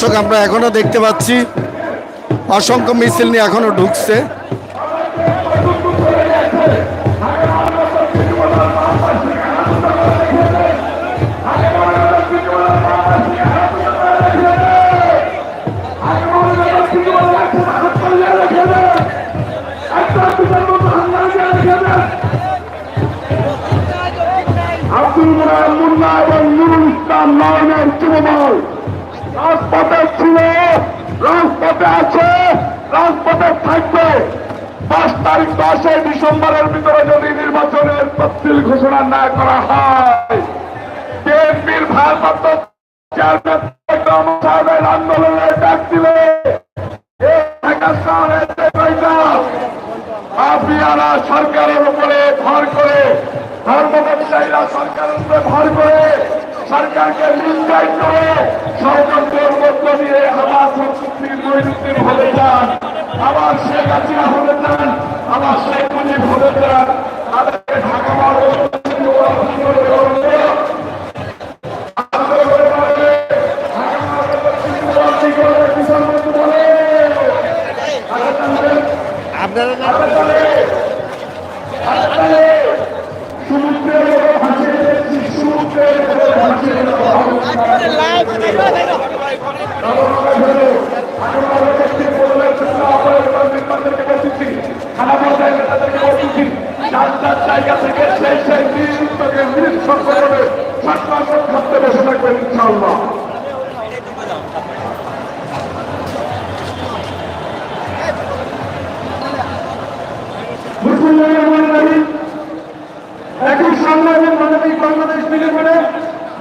দর্শক, আমরা এখনও দেখতে পাচ্ছি অসংখ্য মিছিল নিয়ে এখনও ঢুকছে। আব্দুল মুন্না এবং নুরুল ইসলাম নয়নের রাজপথে ছিল, রাজপথে আছে, রাজপথে থাকবে। পাঁচ তারিখ দশই ডিসেম্বরের ভিতরে যদি নির্বাচনের তফসিল ঘোষণা না করা হয়, বিএনপির ভারপ্রাপ্ত চেয়ারম্যান আন্দোলনের ডাক দিলে মাফিয়ারা সরকারের উপরে ভর করে ধর্ম ব্যবসায়ীরা সরকারের উপরে ভর করে সরকারকে নিশ্চয় করে মধ্য দিয়ে আবার সংস্কৃতির নৈরুদ্দিন হলে যান। আবার শেখ হাসিনা হলে যান, আবার শেখ মুজিব হলে যান। তাদেরকে ঢাকা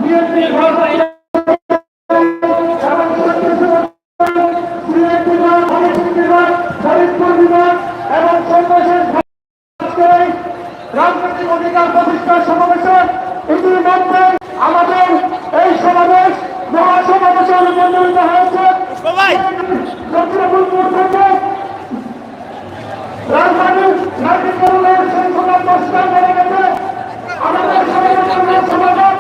বিএনপি এবং সন্ত্রাসের রাজনৈতিক অধিকার প্রতিষ্ঠার সমাবেশে ইতিমধ্যে আমাদের এই সমাবেশ মহাসমাবেশে রূপান্তরিত হয়েছে লক্ষ্মীপুর থেকে রাজধানীর নারীকরণের শৃঙ্খলা প্রস্তাব করে গেছে আমাদের সমাবেশের সমাধান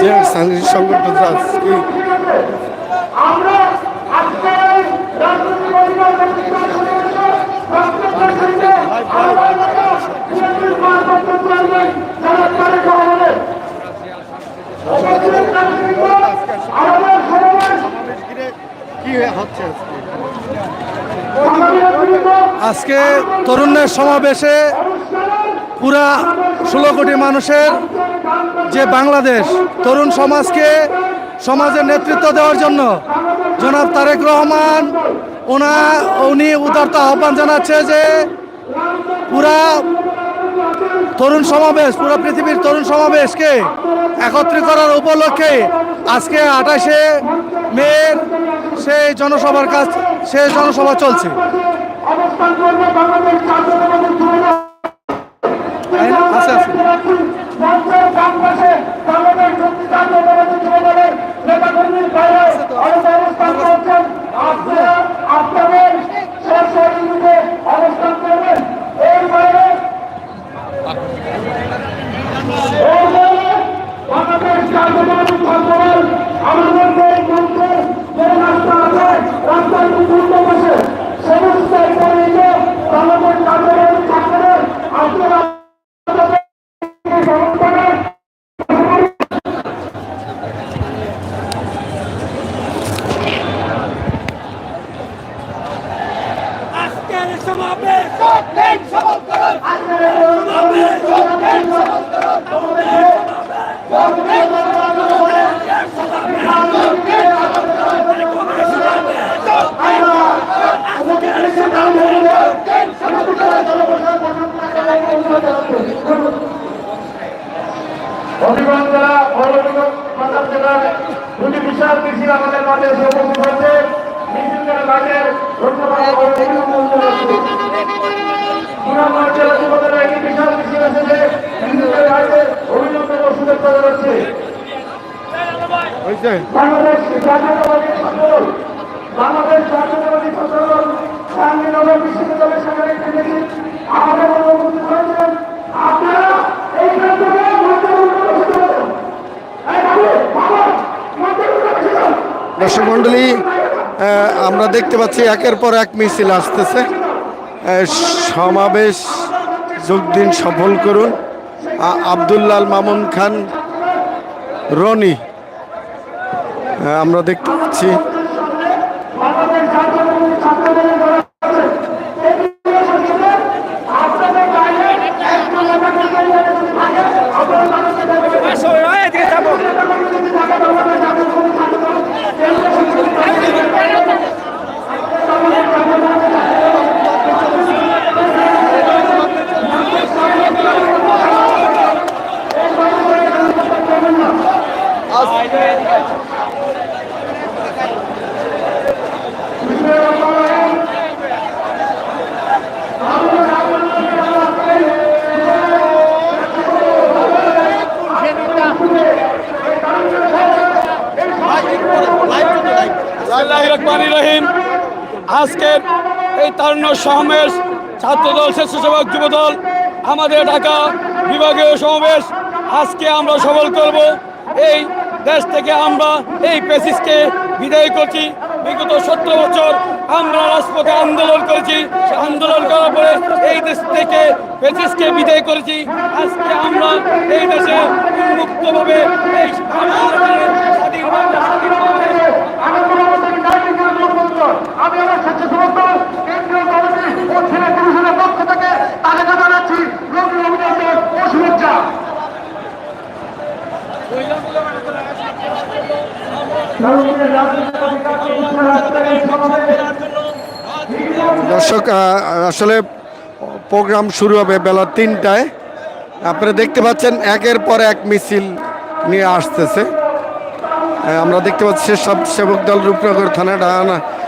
যে সাংস্কৃতিক সংগঠন আজকে আমরা আজকে এই রাজনৈতিক অধিকার প্রতিষ্ঠার সমাবেশে বক্তব্যের সঙ্গে আমাদের নেতা বিএনপির ভারপ্রাপ্ত চেয়ারম্যান জনাব তারেক রহমানের উপস্থিত নেতৃবৃন্দ, আমাদের সমাবেশ কি হচ্ছে আমাদের নেতৃবৃন্দ, আজকে তরুণের সমাবেশে পুরা ষোলো কোটি মানুষের যে বাংলাদেশ তরুণ সমাজকে সমাজের নেতৃত্ব দেওয়ার জন্য জনাব তারেক রহমান ওনা উনি উদারতা আহ্বান জানাচ্ছে যে পুরা তরুণ সমাবেশ পুরো পৃথিবীর তরুণ সমাবেশকে একত্রিত করার উপলক্ষে আজকে আঠাশে মের সেই জনসভার কাজ সেই জনসভা চলছে। আছে আছে মঞ্চের বাম পাশে বাংলাদেশ শক্তি জাতীয়তাবাদী যুবদলের নেতাকর্মীর বাইরে আমাদের অবস্থান করছেন আপনারা আপনাদের সরকারিতে অবস্থান করবেন এর বাইরে এর বাইরে বাংলাদেশ জাতীয়তাবাদী ছাত্রদল আমাদের যে মঞ্চের যে রাস্তা আছে রাস্তার পূর্ব পাশে সমস্ত পরিচিত বাংলাদেশ জাতীয়তাবাদী ছাত্রদল আপনারা আজকের সমাবেশ সমাবেশ সমাবেশ হবিগঞ্জ জেলা হলদিগঞ্জ প্রতাপ জেলার দুটি বিশাল মিছিল আমাদের মাঝে এসে উপস্থিত হয়েছে মিছিলের মাঝে ধন্যবাদ ও অভিনন্দন জানাচ্ছি। সুনামগঞ্জ জেলা যুবদলের একটি বিশাল মিছিল এসেছে মিছিলের মাঝে অভিনন্দন ও শুভেচ্ছা জানাচ্ছি হয়েছে বাংলাদেশ জাতীয়তাবাদী ছাত্রদল বাংলাদেশ জাতীয়তাবাদী ছাত্রদল জাহাঙ্গীরনগর বিশ্ববিদ্যালয়ের সামনে একটি মিছিল আমাদের উপস্থিত হয়েছেন আপনারা। এই যান। দর্শক মণ্ডলী আহ, আমরা দেখতে পাচ্ছি একের পর এক মিছিল আসতেছে। সমাবেশ, যোগ দিন সফল করুন। আবদুল্লাল মামুন খান, রনি। আমরা দেখতে পাচ্ছি। বিসমিল্লাহির রহমানির রহিম। আজকের এই তারুণ্য সমাবেশ ছাত্রদল, স্বেচ্ছাসেবক যুবদল, আমাদের ঢাকা বিভাগীয় সমাবেশ, আজকে আমরা সফল করব। এই দেশ থেকে আমরা এই পেসিসকে বিদায় করছি। বিগত সতেরো বছর আমরা রাজপথে আন্দোলন করেছি। আন্দোলন করার পরে এই দেশ থেকে পেসিসকে বিদায় করেছি। আজকে আমরা এই দেশে উন্মুক্তভাবে এই স্বাধীনভাবে আমি আমার স্বেচ্ছাসেবক দল কেন্দ্রীয় কমিটি ও ছেলে কমিশনের পক্ষ থেকে তাদেরকে জানাচ্ছি। রবি অভিনন্দন ও শুভেচ্ছা দর্শক আসলে প্রোগ্রাম শুরু হবে বেলা তিনটায়। আপনারা দেখতে পাচ্ছেন একের পর এক মিছিল নিয়ে আসতেছে। আমরা দেখতে পাচ্ছি সব সেবক দল রূপনগর থানা ঢা-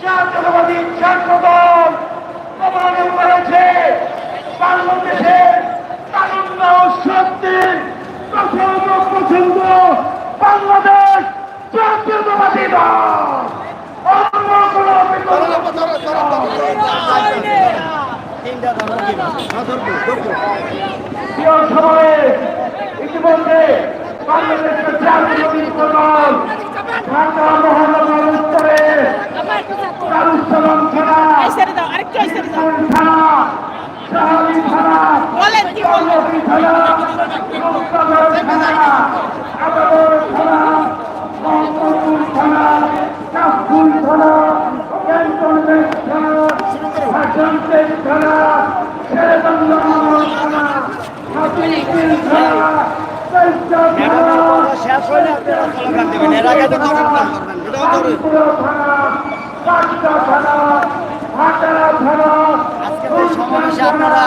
জাতীয়তাবাদী ছাত্র দল প্রমাণ করেছে বাংলাদেশের তারুণ্য শক্তির প্রথম পছন্দ বাংলাদেশ জাতীয়তাবাদী দল। অন্য কোনো সময়ে ইতিমধ্যে বাংলাদেশের জাতীয় দল ঢাকা মহানগর থানা ছেড়ে দাও আরেকটু এই ছেড়ে দাও থানা শাহালি থানা যে আপনারা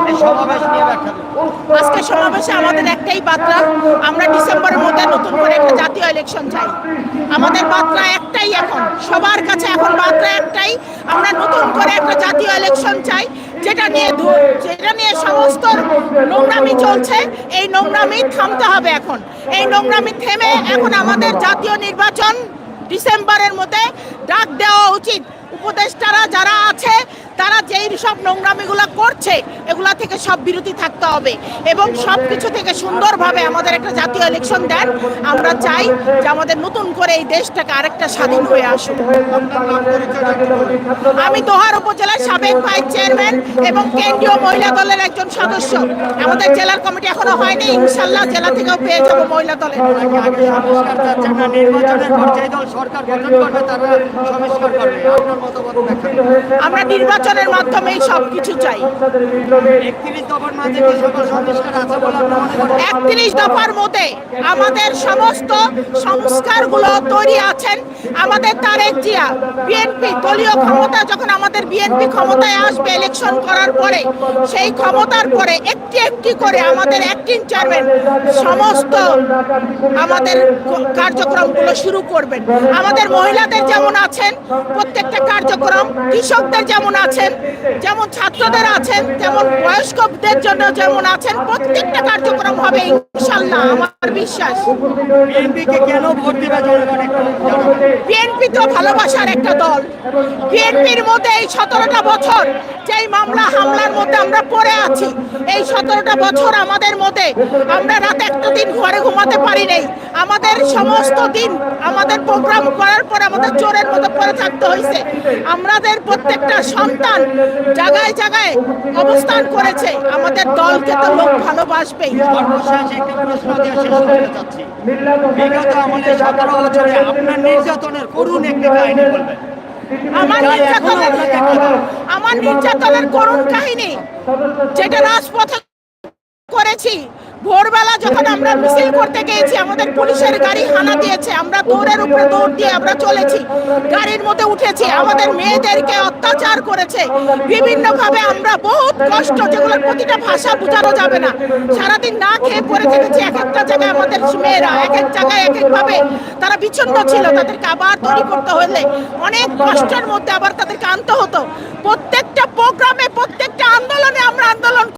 কি সমাবেশ নিয়ে আজকে সমাবেশে আমাদের একটাই বার্তা, আমরা ডিসেম্বরের মধ্যে নতুন করে একটা জাতীয় ইলেকশন চাই। আমাদের বার্তা একটাই এখন, সবার কাছে এখন বার্তা একটাই আমরা নতুন করে একটা জাতীয় ইলেকশন চাই যেটা নিয়ে ধু- যেটা নিয়ে সমস্ত নোংরামি চলছে এই নোংরামি থামতে হবে এখন। এই নোংরামি থেমে এখন আমাদের জাতীয় নির্বাচন ডিসেম্বরের মধ্যে ডাক দেওয়া উচিত। উপদেষ্টারা যারা আছে তারা যেই সব নোংরামিগুলো করছে, এগুলা থেকে সব বিরতি থাকতে হবে। এবং সব কিছু থেকে সুন্দরভাবে আমাদের একটা জাতীয় ইলেকশন দেন। আমরা চাই যে আমাদের নতুন করে এই দেশটাকে আরেকটা স্বাধীন হয়ে আসুক। আমি দোহার উপজেলার সাবেক ভাইস চেয়ারম্যান এবং কেন্দ্রীয় মহিলা দলের একজন সদস্য। আমাদের জেলার কমিটি এখনও হয়নি, ইনশাল্লাহ জেলা থেকেও পেয়ে যাব মহিলা দলের। আগে সংস্কার চাচ্ছেন না নির্বাচনের মাধ্যমেই সব কিছু চাই। একত্রিশ দফার আছে মধ্যে আমাদের সমস্ত সংস্কারগুলো তৈরি আছেন। আমাদের তারেক জিয়া বিএনপি দলীয় ক্ষমতা যখন আমাদের বিএনপি ক্ষমতায় আসবে ইলেকশন করার পরে সেই ক্ষমতার পরে একটি একটি করে আমাদের অ্যাক্টিং চেয়ারম্যান সমস্ত আমাদের কার্যক্রমগুলো শুরু করবেন। আমাদের মহিলাদের যেমন আছেন প্রত্যেকটা কার্যক্রম কৃষকদের যেমন আছেন যেমন ছাত্রদের আছেন যেমন বয়স্কদের জন্য যেমন আছেন প্রত্যেকটা কার্যক্রম হবে ইনশাল্লাহ আমার বিশ্বাস। বিএনপি তো ভালোবাসার একটা দল। বিএনপির মধ্যে এই সতেরোটা বছর যেই মামলা হামলার মধ্যে আমরা পড়ে আছি এই সতেরোটা বছর আমাদের মধ্যে আমরা রাতে একটা দিন ঘরে ঘুমাতে পারি নাই। আমাদের সমস্ত দিন আমাদের প্রোগ্রাম করার পর আমাদের চোরের মতো পড়ে থাকতে হয়েছে আমাদের প্রত্যেকটা সন্তান জায়গায় জায়গায় অবস্থান করেছে। আমাদের দলকে তো লোক ভালোবাসবেই। সর্বশেষ একটি প্রশ্ন দিয়ে শেষ করতে চাচ্ছি বিগত আমাদের সতেরো বছরে আপনার নির্যাতনের করুন একটি কাহিনী বলবেন। আমার নির্যাতনের আমার নির্যাতনের করুণ কাহিনী যেটা রাজপথে করেছি ভোরবেলা যখন আমরা মিছিল করতে গিয়েছি, আমাদের পুলিশের গাড়ি হানা দিয়েছে, আমরা দৌড়ের উপরে দৌড় দিয়ে আমরা চলেছি, গাড়ির মধ্যে উঠেছি, আমাদের মেয়েদেরকে অত্যাচার করেছে। বিভিন্ন ভাবে আমরা বহুত কষ্ট যেগুলোর প্রতিটা ভাষা বোঝানো যাবে না। সারাদিন না খেয়ে পড়ে থেকেছি, এক একটা জায়গায় আমাদের মেয়েরা এক এক জায়গায় এক একভাবে তারা বিচ্ছন্ন ছিল, তাদেরকে আবার তৈরি করতে হলে অনেক কষ্টের মধ্যে আবার তাদেরকে আনতে হতো। প্রত্যেকটা প্রোগ্রামে, প্রত্যেকটা আন্দোলনে আমরা আন্দোলন